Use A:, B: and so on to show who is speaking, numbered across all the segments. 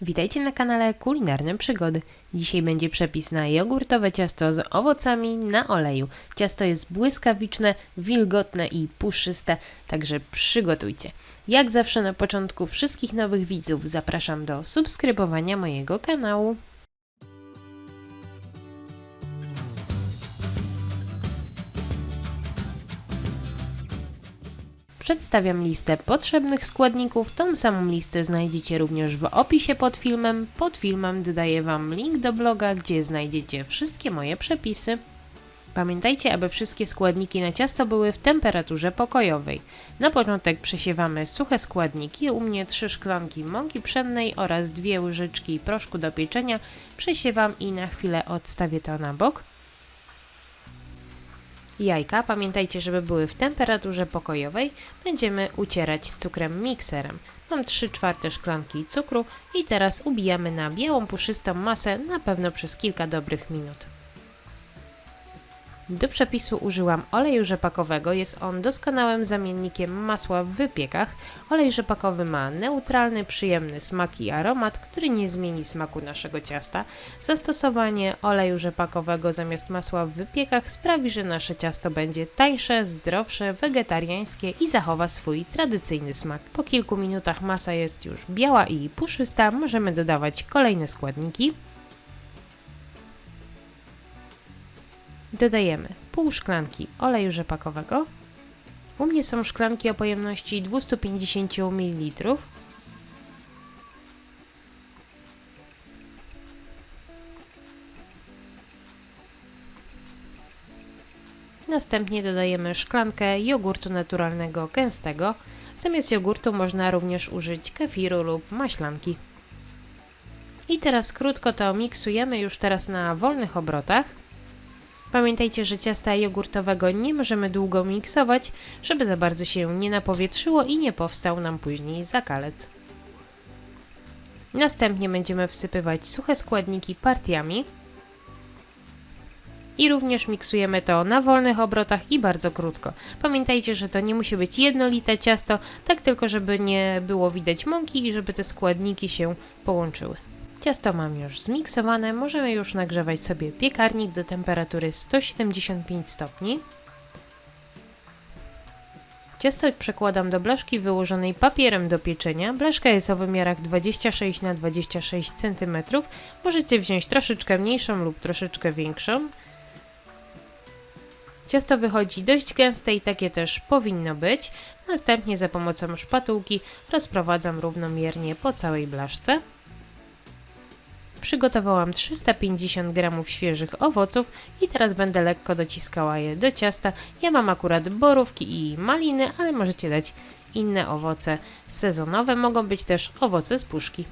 A: Witajcie na kanale Kulinarne Przygody. Dzisiaj będzie przepis na jogurtowe ciasto z owocami na oleju. Ciasto jest błyskawiczne, wilgotne i puszyste, także przygotujcie. Jak zawsze na początku wszystkich nowych widzów zapraszam do subskrybowania mojego kanału. Przedstawiam listę potrzebnych składników. Tą samą listę znajdziecie również w opisie pod filmem. Pod filmem dodaję Wam link do bloga, gdzie znajdziecie wszystkie moje przepisy. Pamiętajcie, aby wszystkie składniki na ciasto były w temperaturze pokojowej. Na początek przesiewamy suche składniki, u mnie 3 szklanki mąki pszennej oraz 2 łyżeczki proszku do pieczenia. Przesiewam i na chwilę odstawię to na bok. Jajka, pamiętajcie, żeby były w temperaturze pokojowej, będziemy ucierać z cukrem mikserem. Mam 3 czwarte szklanki cukru i teraz ubijamy na białą, puszystą masę na pewno przez kilka dobrych minut. Do przepisu użyłam oleju rzepakowego, jest on doskonałym zamiennikiem masła w wypiekach. Olej rzepakowy ma neutralny, przyjemny smak i aromat, który nie zmieni smaku naszego ciasta. Zastosowanie oleju rzepakowego zamiast masła w wypiekach sprawi, że nasze ciasto będzie tańsze, zdrowsze, wegetariańskie i zachowa swój tradycyjny smak. Po kilku minutach masa jest już biała i puszysta, możemy dodawać kolejne składniki. Dodajemy pół szklanki oleju rzepakowego. U mnie są szklanki o pojemności 250 ml. Następnie dodajemy szklankę jogurtu naturalnego gęstego. Zamiast jogurtu można również użyć kefiru lub maślanki. I teraz krótko to miksujemy już teraz na wolnych obrotach. Pamiętajcie, że ciasta jogurtowego nie możemy długo miksować, żeby za bardzo się nie napowietrzyło i nie powstał nam później zakalec. Następnie będziemy wsypywać suche składniki partiami. I również miksujemy to na wolnych obrotach i bardzo krótko. Pamiętajcie, że to nie musi być jednolite ciasto, tak tylko żeby nie było widać mąki i żeby te składniki się połączyły. Ciasto mam już zmiksowane, możemy już nagrzewać sobie piekarnik do temperatury 175 stopni. Ciasto przekładam do blaszki wyłożonej papierem do pieczenia. Blaszka jest o wymiarach 26 na 26 cm. Możecie wziąć troszeczkę mniejszą lub troszeczkę większą. Ciasto wychodzi dość gęste i takie też powinno być. Następnie za pomocą szpatułki rozprowadzam równomiernie po całej blaszce. Przygotowałam 350 g świeżych owoców i teraz będę lekko dociskała je do ciasta. Ja mam akurat borówki i maliny, ale możecie dać inne owoce sezonowe. Mogą być też owoce z puszki.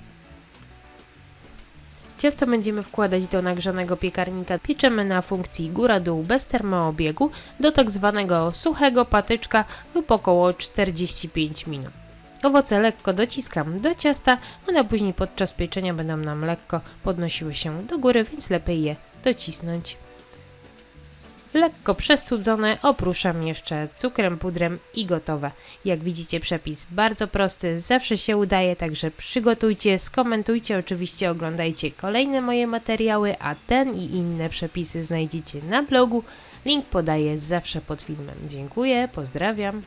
A: Ciasto będziemy wkładać do nagrzanego piekarnika. Pieczemy na funkcji góra-dół bez termoobiegu do tak zwanego suchego patyczka lub około 45 minut. Owoce lekko dociskam do ciasta, one później podczas pieczenia będą nam lekko podnosiły się do góry, więc lepiej je docisnąć. Lekko przestudzone opruszam jeszcze cukrem, pudrem i gotowe. Jak widzicie przepis bardzo prosty, zawsze się udaje, także przygotujcie, skomentujcie, oczywiście oglądajcie kolejne moje materiały, a ten i inne przepisy znajdziecie na blogu. Link podaję zawsze pod filmem. Dziękuję, pozdrawiam.